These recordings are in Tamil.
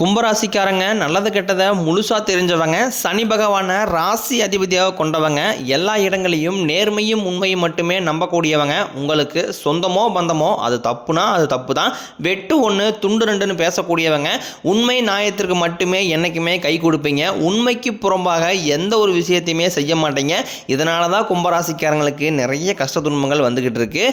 கும்பராசிக்காரங்க நல்லது கெட்டதை முழுசாக தெரிஞ்சவங்க சனி பகவானை ராசி அதிபதியாக கொண்டவங்க எல்லா இடங்களையும் நேர்மையும் உண்மையும் மட்டுமே நம்பக்கூடியவங்க. உங்களுக்கு சொந்தமோ பந்தமோ அது தப்புனா அது தப்பு தான் வெட்டு ஒன்று துண்டு ரெண்டுன்னு பேசக்கூடியவங்க உண்மை நியாயத்திற்கு மட்டுமே என்றைக்குமே கை கொடுப்பீங்க. உண்மைக்கு புறம்பாக எந்த ஒரு விஷயத்தையுமே செய்ய மாட்டீங்க. இதனால தான் கும்பராசிக்காரங்களுக்கு நிறைய கஷ்ட துன்பங்கள் வந்துக்கிட்டு இருக்குது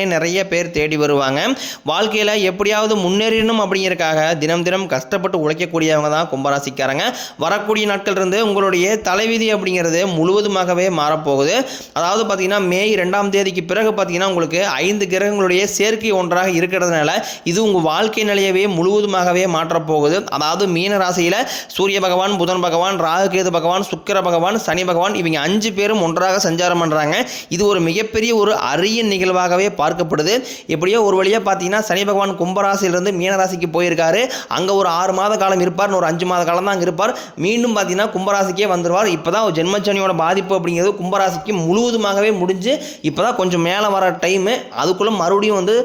சொல்கிறதுக்குனே நிறைய பேர் தேடி வருவாங்க. வாழ்க்கையில் எப்படியாவது முன்னேறணும் அப்படிங்கிறதுக்காக தினம் தினம் கஷ்டப்பட்டு உழைக்கக்கூடியவங்க தான் கும்பராசிக்காரங்க. வரக்கூடிய நாட்கள் இருந்து உங்களுடைய தலைவிதி அப்படிங்கிறது முழுவதுமாகவே மாறப்போகுது. அதாவது பார்த்தீங்கன்னா மே ரெண்டாம் தேதிக்கு பிறகு பார்த்தீங்கன்னா உங்களுக்கு ஐந்து கிரகங்களுடைய சேர்க்கை ஒன்றாக இருக்கிறதுனால இது உங்கள் வாழ்க்கை நிலையவே முழுவதுமாகவே மாற்றப்போகுது. அதாவது மீன ராசியில் சூரிய பகவான் புதன் பகவான் ராகுகேது பகவான் சுக்கிர பகவான் சனி பகவான் இவங்க அஞ்சு பேரும் ஒன்றாக சஞ்சாரம் பண்ணுறாங்க இது ஒரு மிகப்பெரிய ஒரு அரிய நிகழ்வாகவே பார்க்கப்படுது. எப்படியோ ஒரு வழியாக பார்த்தீங்கன்னா சனி பகவான் கும்பராசிலிருந்து மீனராசிக்கு போயிருக்காரு. அங்கே ஒரு ஆறு மாத காலம் இருப்பார் ஒரு அஞ்சு மாத காலம் தான் அங்கே இருப்பார். மீண்டும் பார்த்தீங்கன்னா கும்பராசிக்கே வந்துடுவார் இப்போ தான் ஜென்மச்சனியோட பாதிப்பு அப்படிங்கிறது கும்பராசிக்கு முழுவதுமாகவே முடிஞ்சு இப்போ தான் கொஞ்சம் மேலே வர டைமு அதுக்குள்ளே மறுபடியும் வந்து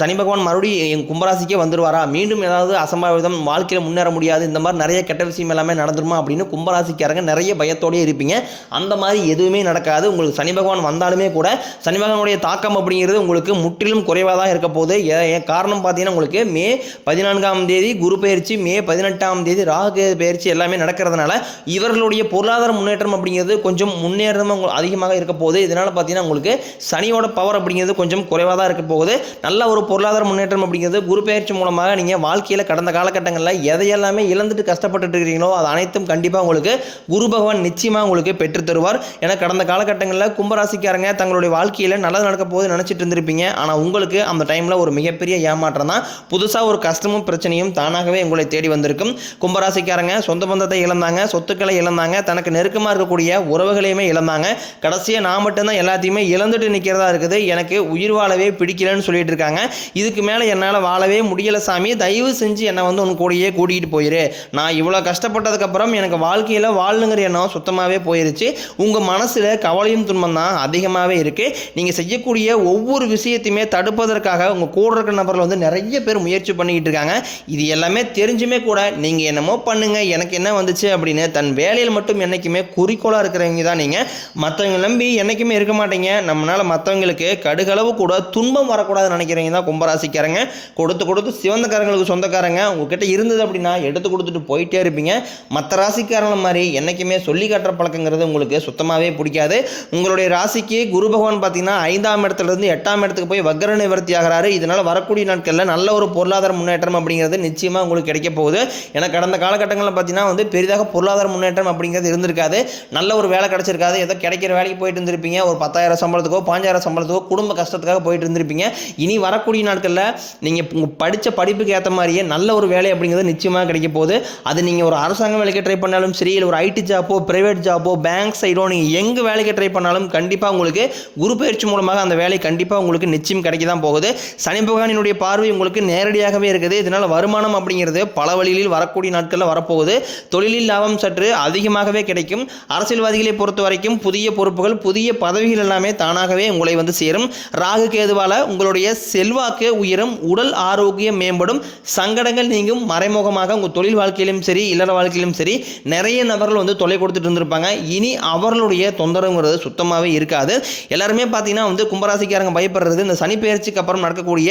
சனி பகவான் மறுபடியும் எங்கள் கும்பராசிக்கே வந்துடுவாரா மீண்டும் ஏதாவது அசம்பாவிதம் வாழ்க்கையில் முன்னேற முடியாது இந்த மாதிரி நிறைய கெட்ட விஷயம் எல்லாமே நடந்துருமா அப்படின்னு கும்பராசிக்காரங்க நிறைய பயத்தோடயே இருப்பீங்க. அந்த மாதிரி எதுவுமே நடக்காது. உங்களுக்கு சனி பகவான் வந்தாலுமே கூட சனி பகவானுடைய தாக்கம் அப்படிங்கிறது உங்களுக்கு முற்றிலும் குறைவாக தான் இருக்க போகுது. ஏன் காரணம் பார்த்தீங்கன்னா உங்களுக்கு மே பதினான்காம் தேதி குரு பயிற்சி மே பதினெட்டாம் தேதி ராகு பயிற்சி எல்லாமே நடக்கிறதுனால இவர்களுடைய பொருளாதார முன்னேற்றம் அப்படிங்கிறது கொஞ்சம் முன்னேற்றமாக அதிகமாக இருக்க போகுது. இதனால் பார்த்தீங்கன்னா உங்களுக்கு சனியோட பவர் அப்படிங்கிறது கொஞ்சம் குறைவாக தான் இருக்க போகுது. நல்ல ஒரு பொருளாதார முன்னேற்றம் அப்படிங்கிறது குரு பயிற்சி மூலமாக நீங்கள் வாழ்க்கையில் கடந்த காலகட்டங்களில் எதையெல்லாமே இழந்துட்டு கஷ்டப்பட்டுட்டு இருக்கிறீங்களோ அது அனைத்தும் கண்டிப்பாக உங்களுக்கு குரு பகவான் நிச்சயமாக உங்களுக்கு பெற்று தருவார். ஏன்னா கடந்த காலகட்டங்களில் கும்பராசிக்காரங்க தங்களுடைய வாழ்க்கையில் நல்லது நடக்க போது நினச்சிட்டு இருந்திருப்பீங்க. ஆனால் உங்களுக்கு அந்த டைமில் ஒரு மிகப்பெரிய ஏமாற்றம் தான். புதுசாக ஒரு கஷ்டமும் பிரச்சனையும் தானாகவே உங்களை தேடி வந்திருக்கும். கும்பராசிக்காரங்க சொந்த பந்தத்தை இழந்தாங்க சொத்துக்களை இழந்தாங்க தனக்கு நெருக்கமாக இருக்கக்கூடிய உறவுகளையுமே இழந்தாங்க. கடைசியாக நான் மட்டும்தான் எல்லாத்தையுமே இழந்துட்டு நிற்கிறதா இருக்குது. எனக்கு உயிர் வாழவே பிடிக்கலன்னு சொல்லிட்டு இருக்காங்க. இதுக்கு மேலே என்னால் வாழவே முடியல சாமி. தயவு செஞ்சு என்னை வந்து உன் கூடயே கூட்டிகிட்டு போயிரு. நான் இவ்வளோ கஷ்டப்பட்டதுக்கப்புறம் எனக்கு வாழ்க்கையில் வாழணுங்கிற எண்ணம் சுத்தமாகவே போயிருச்சு. உங்கள் மனசில் கவலையும் துன்பம் தான் அதிகமாகவே இருக்குது நீங்கள் செய்யக்கூடிய ஒவ்வொரு விஷயத்தையுமே தடுப்பதற்காக உங்கள் கூட இருக்கிற நபர்கள் வந்து நிறைய பேர் முயற்சி பண்ணிக்கிட்டு இருக்காங்க. இது எல்லாமே தெரிஞ்சுமே கூட நீங்கள் என்னமோ பண்ணுங்கள் எனக்கு என்ன வந்துச்சு அப்படின்னு தன் வேலையில் மட்டும் என்றைக்குமே குறிக்கோளாக இருக்கிறவங்க தான் நீங்கள் மற்றவங்க நம்பி என்றைக்குமே இருக்க மாட்டீங்க. நம்மளால் மற்றவங்களுக்கு கடுகளவு கூட துன்பம் வரக்கூடாதுன்னு நினைக்கிறவங்க தான் கும்பராசிக்காரங்க. கொடுத்து கொடுத்து சிவந்தக்காரங்களுக்கு சொந்தக்காரங்க. உங்ககிட்ட இருந்தது அப்படின்னா எடுத்து கொடுத்துட்டு போயிட்டே இருப்பீங்க. மற்ற ராசிக்காரங்கள மாதிரி என்றைக்குமே சொல்லி காட்டுற பழக்கங்கிறது உங்களுக்கு சுத்தமாகவே பிடிக்காது. உங்களுடைய ராசிக்கு குரு பகவான் பார்த்தீங்கன்னா ஐந்தாம் இடத்துலேருந்து எட்டாம் இடத்துக்கு போய் வக்கர நிவர்த்தி ஆகிறாரு. இதனால் வரக்கூடிய நாட்களில் நல்ல ஒரு பொருளாதார முன்னேற்றம் அப்படிங்கிறது நிச்சயமாக உங்களுக்கு கிடைக்க போகுது. ஏன்னா கடந்த காலகட்டங்களில் பார்த்தீங்கன்னா வந்து பெரிதாக பொருளாதார முன்னேற்றம் அப்படிங்கிறது இருந்திருக்காது. நல்ல ஒரு வேலை கிடைச்சிருக்காது. ஏதோ கிடைக்கிற வேலைக்கு போயிட்டு இருந்திருப்பீங்க. ஒரு பத்தாயிரம் சம்பளத்துக்கோ பாஞ்சாயிரம் சம்பளத்துக்கோ குடும்ப கஷ்டத்துக்காக போயிட்டு இருந்திருப்பீங்க. இனி வரக்கூடிய நாட்களில் நீங்கள் உங்கள் படித்த படிப்புக்கு ஏற்ற மாதிரியே நல்ல ஒரு வேலை அப்படிங்கிறது நிச்சயமாக கிடைக்க போகுது. அது நீங்கள் ஒரு அரசாங்க வேலைக்கு ட்ரை பண்ணாலும் சரி இல்லை ஒரு ஐடி ஜாப்போ பிரைவேட் ஜாப்போ பேங்க் சைடோ நீங்கள் எங்கே வேலைக்கு ட்ரை பண்ணாலும் கண்டிப்பாக உங்களுக்கு குரு பயிற்சி மூலமாக அந்த வேலை கண்டிப்பாக உங்களுக்கு நிச்சயம் கிடைக்க தான் போகுது. சனி பகவானினுடைய பார்வை உங்களுக்கு நேரடியாகவே இருக்குது. இதனால் வருமானம் அப்படிங்கிறது பல வழிகளில் வரக்கூடிய நாட்களில் வரப்போகுது. தொழிலில் லாபம் சற்று அதிகமாகவே கிடைக்கும். அரசியல்வாதிகளை பொறுத்த வரைக்கும் புதிய பொறுப்புகள் புதிய பதவிகள் எல்லாமே தானாகவே உங்களை வந்து சேரும். ராகு கேதுவால உங்களுடைய செல்வாக்கு உயரும் உடல் ஆரோக்கியம் மேம்படும். சங்கடங்கள் நீங்கும். மறைமுகமாக உங்கள் தொழில் வாழ்க்கையிலும் சரி இல்லற வாழ்க்கையிலும் சரி நிறைய நபர்கள் வந்து தொலை கொடுத்துட்டு இருந்திருப்பாங்க. இனி அவர்களுடைய தொந்தரவுங்கிறது சுத்தமாகவே இருக்காது. எல்லாருமே பார்த்தீங்கன்னா வந்து கும்பராசிக்காரங்க பயப்படுறது இந்த சனி பெயர்ச்சிக்கு அப்புறம் நடக்கக்கூடிய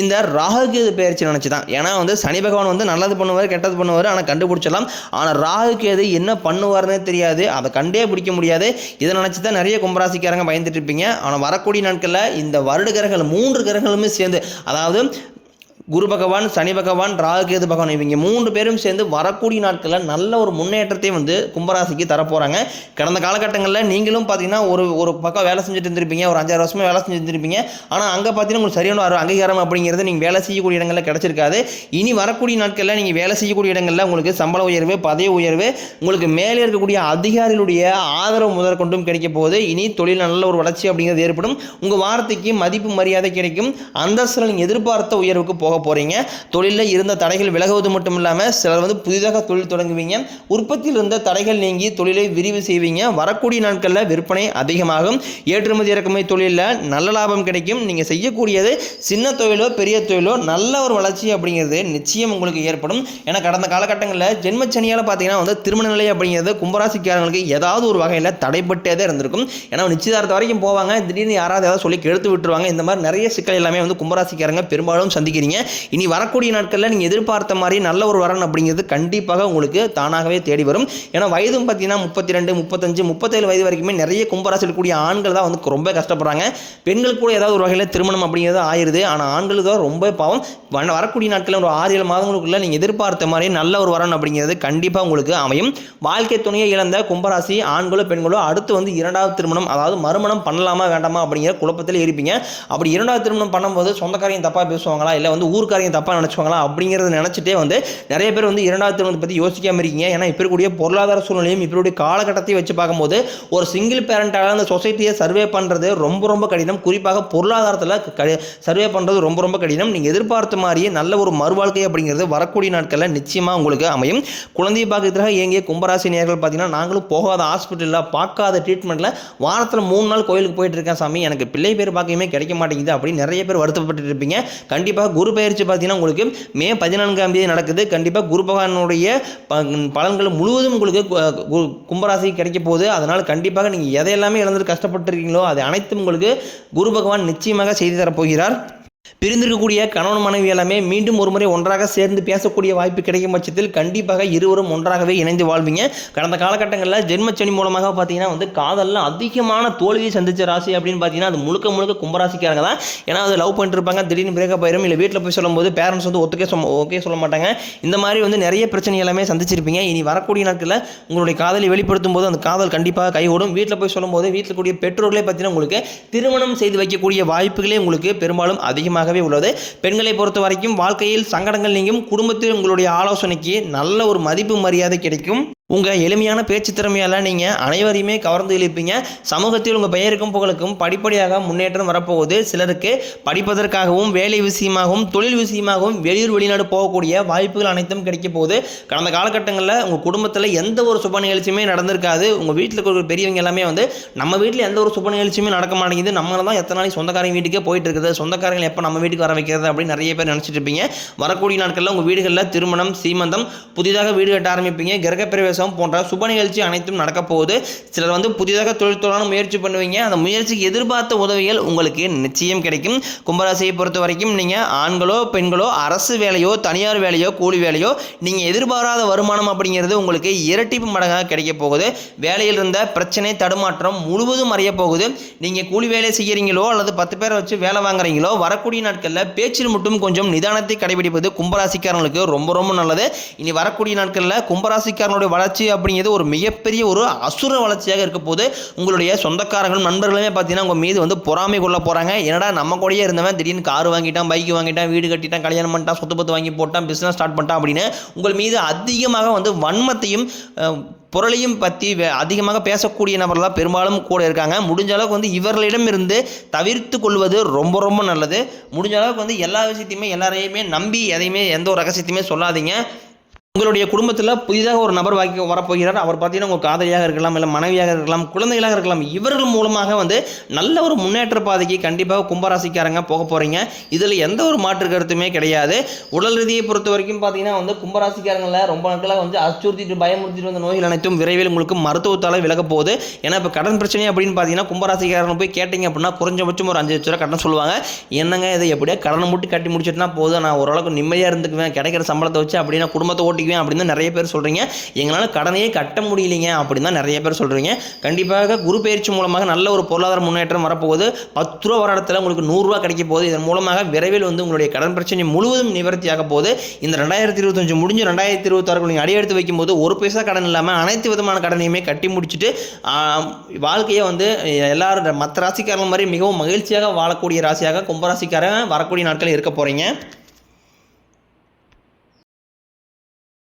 இந்த ராகுகேது பெயர்ச்சி நினச்சி தான் ஏன்னா வந்து சனி பகவான் வந்து நல்லது பண்ணுவார் கெட்டது பண்ணுவார் ஆனால் கண்டுபிடிச்சிடலாம். ஆனால் ராகுகேது என்ன பண்ணுவார்னே தெரியாது. அதை கண்டே பிடிக்க முடியாது. இதை நினச்சி தான் நிறைய கும்பராசிக்காரங்க பயந்துட்டு இருப்பீங்க. ஆனால் வரக்கூடிய நாட்களில் இந்த வருட கிரகங்கள் மூன்று கிரகங்களுமே சேர்ந்து அதாவது குரு பகவான் சனி பகவான் ராகுகேது பகவான் இவங்க மூன்று பேரும் சேர்ந்து வரக்கூடிய நாட்களில் நல்ல ஒரு முன்னேற்றத்தை வந்து கும்பராசிக்கு தரப்போகிறாங்க கடந்த காலகட்டங்களில் நீங்களும் பார்த்தீங்கன்னா ஒரு ஒரு பக்கம் வேலை செஞ்சுட்டு இருந்திருப்பீங்க ஒரு அஞ்சாறு வருஷமாக வேலை செஞ்சுட்டு இருந்திருப்பீங்க. ஆனால் அங்கே பார்த்தீங்கன்னா உங்களுக்கு சரியான ஒரு அங்கீகாரம் அப்படிங்கிறது நீங்கள் வேலை செய்யக்கூடிய இடங்களில் கிடச்சிருக்காது. இனி வரக்கூடிய நாட்களில் நீங்கள் வேலை செய்யக்கூடிய இடங்களில் உங்களுக்கு சம்பள உயர்வு பதவி உயர்வு உங்களுக்கு மேலே இருக்கக்கூடிய அதிகாரிகளுடைய ஆதரவு முதற்கொண்டும் கிடைக்க போகுது. இனி தொழில் நல்ல ஒரு வளர்ச்சி அப்படிங்கிறது ஏற்படும். உங்கள் வார்த்தைக்கு மதிப்பு மரியாதை கிடைக்கும். அந்தஸ்தில் நீங்கள் எதிர்பார்த்த உயர்வுக்கு போக போகிறீங்க தொழிலில் இருந்த தடைகள் விலகுவது மட்டும் இல்லாமல் சிலர் வந்து புதிதாக தொழில் தொடங்குவீங்க. உற்பத்தியில் இருந்த தடைகள் நீங்கி தொழிலை விரிவு செய்வீங்க. வரக்கூடிய நாட்களில் விற்பனை அதிகமாகும். ஏற்றுமதி இறக்குமதி தொழிலில் நல்ல லாபம் கிடைக்கும். நீங்கள் செய்யக்கூடியது சின்ன தொழிலோ பெரிய தொழிலோ நல்ல ஒரு வளர்ச்சி அப்படிங்கிறது நிச்சயம் உங்களுக்கு ஏற்படும். ஏன்னா கடந்த காலகட்டங்களில் ஜென்மச்சனியால் பார்த்தீங்கன்னா வந்து திருமண நிலை அப்படிங்கிறது கும்பராசிக்காரங்களுக்கு ஏதாவது ஒரு வகையில் தடைப்பட்டே தான் இருந்திருக்கும். ஏன்னா நிச்சயதார்த்தம் வரைக்கும் போவாங்க. திடீர்னு யாராவது ஏதாவது சொல்லி கெடுத்து விட்டுருவாங்க. இந்த மாதிரி நிறைய சிக்கல் எல்லாமே வந்து கும்பராசிக்காரங்க பெரும்பாலும் சந்திக்கிறீங்க. இனி வரக்கூடிய நாட்களில் நீங்கள் எதிர்பார்த்த மாதிரி நல்ல ஒரு வரன் அப்படிங்கிறது கண்டிப்பாக உங்களுக்கு தானாகவே தேடி வரும். ஏன்னா வயதும் பார்த்தீங்கன்னா முப்பத்தி ரெண்டு முப்பத்தஞ்சு முப்பத்தேழு வயது வரைக்குமே நிறைய கும்பராசியில் கூடிய ஆண்கள் தான் வந்து ரொம்ப கஷ்டப்படுறாங்க. பெண்கள் கூட ஏதாவது ஒரு வகையில் திருமணம் அப்படிங்கிறது ஆயிருது. ஆனால் ஆண்களுக்கு தான் ரொம்ப பாவம். வரக்கூடிய நாட்களில் ஒரு ஆறு ஏழு மாதங்களுக்குள்ள நீங்கள் எதிர்பார்த்த மாதிரி நல்ல ஒரு வரன் அப்படிங்கிறது கண்டிப்பாக உங்களுக்கு அமையும். வாழ்க்கை துணையை இழந்த கும்பராசி ஆண்களோ பெண்களோ அடுத்து வந்து இரண்டாவது திருமணம் அதாவது மறுமணம் பண்ணலாமா வேண்டாமா அப்படிங்கிற குழப்பத்தில் இருப்பீங்க. அப்படி இரண்டாவது திருமணம் பண்ணும்போது சொந்தக்காரங்க தப்பாக பேசுவாங்களா இல்லை வந்து ஊர்க்காரங்க தப்பாக நினச்சிவாங்களா அப்படிங்கிறத நினச்சிட்டே வந்து நிறைய பேர் வந்து இரண்டாவது திருமணத்தை பற்றி யோசிக்காமல் இருக்கீங்க. ஏன்னா இப்போ இருக்கக்கூடிய பொருளாதார சூழ்நிலையும் இப்போ இருக்கக்கூடிய காலகட்டத்தையும் வச்சு பார்க்கும்போது ஒரு சிங்கிள் பேரண்டாக அந்த சொசைட்டியை சர்வே பண்ணுறது ரொம்ப ரொம்ப கடினம். குறிப்பாக பொருளாதாரத்தில் சர்வே பண்ணுறது ரொம்ப ரொம்ப கடினம். நீங்கள் எதிர்பார்த்த மாதிரியே நல்ல ஒரு மறுவாழ்க்கை அப்படிங்கிறது வரக்கூடிய நாட்களில் நிச்சயமாக உங்களுக்கு அமையும். குழந்தை பார்க்கறதுக்காக இயங்கிய கும்பராசி நேர்கள் பார்த்தீங்கன்னா நாங்களும் போகாத ஹாஸ்பிட்டலில் பார்க்காத ட்ரீட்மெண்ட்டில் வாரத்தில் மூணு நாள் கோயிலுக்கு போயிட்டு இருக்கேன் சாமி. எனக்கு பிள்ளை பேர் பார்க்கையுமே கிடைக்க மாட்டேங்குது அப்படின்னு நிறைய பேர் வருத்தப்பட்டு இருப்பீங்க. கண்டிப்பாக குரு பயிற்சி பார்த்தீங்கன்னா உங்களுக்கு மே பதினான்காம் தேதி நடக்குது. கண்டிப்பாக குரு பகவானுடைய ப- பலன்கள் முழுவதும் உங்களுக்கு கும்பராசி கிடைக்க போகுது. அதனால் கண்டிப்பாக நீங்கள் எதையெல்லாமே இழந்துட்டு கஷ்டப்பட்டுருக்கீங்களோ அது அனைத்தும் உங்களுக்கு குரு பகவான் நிச்சயமாக செய்து தரப்போகிறார் பிரிந்திருக்கக்கூடிய கணவன் மனைவி எல்லாமே மீண்டும் ஒரு முறை ஒன்றாக சேர்ந்து பேசக்கூடிய வாய்ப்பு கிடைக்கும் பட்சத்தில் கண்டிப்பாக இருவரும் ஒன்றாகவே இணைந்து வாழ்வீங்க. கடந்த காலகட்டங்களில் ஜென்மச்சனி மூலமாக பார்த்தீங்கன்னா வந்து காதலில் அதிகமான தோல்வியை சந்தித்த ராசி அப்படின்னு பார்த்தீங்கன்னா அது முழுக்க முழுக்க கும்பராசிக்காரங்க தான். ஏன்னா அது லவ் பண்ணிட்டு இருப்பாங்க திடீர்னு பிரேக்கப் ஆயிரும் இல்லை வீட்டில் போய் சொல்லும்போது பேரண்ட்ஸ் வந்து ஒத்துக்கே சொல்ல ஓகே சொல்ல மாட்டாங்க. இந்த மாதிரி வந்து நிறைய பிரச்சனை எல்லாமே சந்திச்சிருப்பீங்க. இனி வரக்கூடிய நாட்களில் உங்களுடைய காதலை வெளிப்படுத்தும் போது அந்த காதல் கண்டிப்பாக கைகூடும். வீட்டில் போய் சொல்லும்போது வீட்டில் கூடிய பெற்றோர்களே பார்த்தீங்கன்னா உங்களுக்கு திருமணம் செய்து வைக்கக்கூடிய வாய்ப்புகளே உங்களுக்கு பெரும்பாலும் அதிகமாக அதிகமாகவே உள்ளது. பெண்களை பொறுத்த வரைக்கும் வாழ்க்கையில் சங்கடங்கள் நீங்கும். குடும்பத்தில் உங்களுடைய ஆலோசனைக்கு நல்ல ஒரு மதிப்பு மரியாதை கிடைக்கும். உங்கள் எளிமையான பேச்சு திறமையால் நீங்கள் அனைவரையுமே கவர்ந்து இழுப்பீங்க சமூகத்தில் உங்கள் பெயருக்கும் புகழுக்கும் படிப்படியாக முன்னேற்றம் வரப்போகுது. சிலருக்கு படிப்பதற்காகவும் வேலை விஷயமாகவும் தொழில் விஷயமாகவும் வெளியூர் வெளிநாடு போகக்கூடிய வாய்ப்புகள் அனைத்தும் கிடைக்க போகுது. கடந்த காலகட்டங்களில் உங்கள் குடும்பத்தில் எந்த ஒரு சுப நிகழ்ச்சியுமே நடந்திருக்காது. உங்கள் வீட்டில் இருக்கிற பெரியவங்க எல்லாமே வந்து நம்ம வீட்டில் எந்த ஒரு சுப நிகழ்ச்சியுமே நடக்க மாட்டேங்குது. நம்ம தான் எத்தனை நாளைக்கு சொந்தக்காரங்க வீட்டுக்கே போயிட்டு இருக்குது. சொந்தக்காரங்களை எப்போ நம்ம வீட்டுக்கு வர வைக்கிறது அப்படின்னு நிறைய பேர் நினச்சிட்டு இருப்பீங்க. வரக்கூடிய நாட்களில் உங்கள் வீடுகளில் திருமணம் சீமந்தம் புதிதாக வீடு கட்ட ஆரம்பிப்பீங்க. கிரகப்பிரவேசம் போன்ற சுப நிகழ்ச்சி அனைத்தும் நடக்கப்போகுது சிலர் வந்து புதிதாக தொழில் தொழிலான முயற்சி பண்ணுவீங்க. அந்த முயற்சிக்கு எதிர்பார்த்த உதவிகள் உங்களுக்கு நிச்சயம் கிடைக்கும். கும்பராசியை பொறுத்த வரைக்கும் நீங்கள் ஆண்களோ பெண்களோ அரசு வேலையோ தனியார் வேலையோ கூலி வேலையோ நீங்கள் எதிர்பாராத வருமானம் அப்படிங்கிறது உங்களுக்கு இரட்டிப்பு மடங்காக கிடைக்க போகுது. வேலையில் இருந்த பிரச்சனை தடுமாற்றம் முழுவதும் மறைய போகுது. நீங்கள் கூலி வேலை செய்கிறீங்களோ அல்லது பத்து பேரை வச்சு வேலை வாங்குறீங்களோ வரக்கூடிய நாட்களில் பேச்சில் மட்டும் கொஞ்சம் நிதானத்தை கடைபிடிப்பது கும்பராசிக்காரங்களுக்கு ரொம்ப ரொம்ப நல்லது. இனி வரக்கூடிய நாட்களில் கும்பராசிக்காரனுடைய வளர்ச்சி வளர்ச்சி அப்படிங்கிறது ஒரு மிகப்பெரிய ஒரு அசுர வளர்ச்சியாக இருக்க போது உங்களுடைய சொந்தக்காரங்களும் நண்பர்களுமே பார்த்தீங்கன்னா உங்கள் மீது வந்து பொறாமை கொள்ள போகிறாங்க என்னடா நம்ம கூடயே இருந்தவன் திடீர்னு கார் வாங்கிட்டான் பைக் வாங்கிட்டான் வீடு கட்டிட்டான் கல்யாணம் பண்ணிட்டான் சொத்து பத்து வாங்கி போட்டான் பிஸ்னஸ் ஸ்டார்ட் பண்ணிட்டான் அப்படின்னு உங்கள் மீது அதிகமாக வந்து வன்மத்தையும் பொருளையும் பற்றி அதிகமாக பேசக்கூடிய நபர்களாக பெரும்பாலும் கூட இருக்காங்க. முடிஞ்ச அளவுக்கு வந்து இவர்களிடமிருந்து தவிர்த்து கொள்வது ரொம்ப ரொம்ப நல்லது. முடிஞ்ச அளவுக்கு வந்து எல்லா விஷயத்தையுமே எல்லாரையுமே நம்பி எதையுமே எந்த ஒரு ரகசியத்தையுமே சொல்லாதீங்க. உங்களுடைய குடும்பத்தில் புதிதாக ஒரு நபர் வாக்கி வரப்போகிறார். அவர் பார்த்தீங்கன்னா உங்கள் காதலியாக இருக்கலாம் இல்லை மனைவியாக இருக்கலாம் குழந்தைகளாக இருக்கலாம் இவர்கள் மூலமாக வந்து நல்ல ஒரு முன்னேற்ற பாதைக்கு கண்டிப்பாக கும்பராசிக்காரங்க போக போகிறீங்க இதில் எந்த ஒரு மாற்று கருத்துமே கிடையாது. உடல் ரீதியை பொறுத்த வரைக்கும் பார்த்தீங்கன்னா வந்து கும்பராசிக்காரங்களை ரொம்ப நாட்களாக வந்து அச்சுறுத்திட்டு பயமுறுத்திட்டு வந்த நோய்கள் அனைத்தும் விரைவில் உங்களுக்கு மருத்துவத்தால் விலக போகுது. ஏன்னா இப்போ கடன் பிரச்சனை அப்படின்னு பார்த்தீங்கன்னா கும்பராசிக்காரங்க போய் கேட்டிங்க அப்படின்னா குறைஞ்சபட்சம் ஒரு அஞ்சு லட்ச ரூபா கடன் சொல்லுவாங்க. என்னங்க இதை எப்படியா கடனை மட்டும் கட்டி முடிச்சிட்டுனா போதும். நான் ஓரளவுக்கு நிம்மதியாக இருந்துக்குவேன். கிடைக்கிற சம்பளத்தை வச்சு அப்படின்னா குடும்பத்தை ஓட்டி அப்படின்னு தான் நிறைய பேர் சொல்கிறீங்க எங்களால் கடனையே கட்ட முடியலைங்க அப்படின்னு தான் நிறைய பேர் சொல்கிறீங்க கண்டிப்பாக குரு பயிற்சி மூலமாக நல்ல ஒரு பொருளாதார முன்னேற்றம் வரப்போகுது. பத்து ரூபா வர இடத்துல உங்களுக்கு நூறுரூவா கிடைக்க போகுது. இதன் மூலமாக விரைவில் வந்து உங்களுடைய கடன் பிரச்சனை முழுவதும் நிவர்த்தியாக போகுது. இந்த ரெண்டாயிரத்தி இருபத்தஞ்சு முடிஞ்சு ரெண்டாயிரத்தி இருபத்தாறு நீங்கள் அடியெடுத்து வைக்கும்போது ஒரு பைசா கடன் இல்லாமல் அனைத்து விதமான கடனையுமே கட்டி முடிச்சுட்டு வாழ்க்கையை வந்து எல்லாரும் மற்ற ராசிக்காரங்க மாதிரி மிகவும் மகிழ்ச்சியாக வாழக்கூடிய ராசியாக கும்பராசிக்காரங்க வரக்கூடிய நாட்கள் இருக்க போகிறீங்க